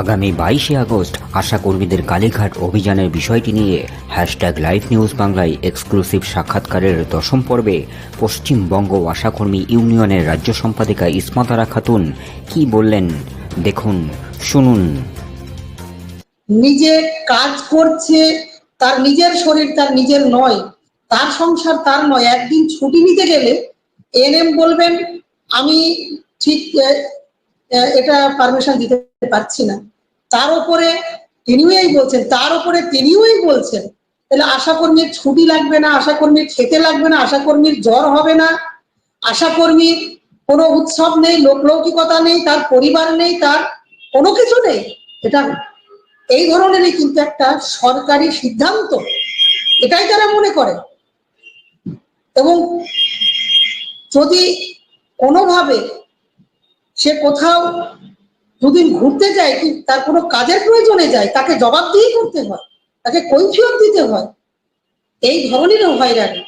আগামী বাইশে আগস্ট আশাকর্মীদের কালীঘাট অভিযানের বিষয়টি নিয়ে হ্যাশট্যাগ লাইভ নিউজ বাংলায় এক্সক্লুসিভ সাক্ষাৎকারের দশম পর্বে পশ্চিমবঙ্গ আশাকর্মী ইউনিয়নের রাজ্য সম্পাদিকা ইসমাতারা খাতুন কি বললেন? দেখুন, শুনুন। নিজে কাজ করছে, তার নিজের শরীর তার নিজের নয়, তার সংসার তার নয়। একদিন ছুটি নিতে গেলে এনএম বলবেন, আমি ঠিক এটা পারমিশন দিতে পারছি না। তার উপরে তিনিও এই বলছেন, তার উপরে তিনিও এই বলছেন, তাহলে আশাকর্মীর ছুটি লাগবে না আশাকর্মীর খেতে লাগবে না আশাকর্মীর জ্বর হবে না আশাকর্মীর কোনো উৎসব নেই লোকলৌকিকতা নেই, তার পরিবার নেই, তার কোনো কিছু নেই, এটা এই ধরনেরই কিন্তু একটা সরকারি সিদ্ধান্ত। এটাই তারা মনে করে। এবং যদি কোনোভাবে সে কোথাও দুদিন ঘুরতে যায় কি তার কোনো কাজের প্রয়োজনে যায়, তাকে জবাব দিয়েই করতে হয়, তাকে কৈফিয়ত দিতে হয়। এই ধরনেরও হয়রানি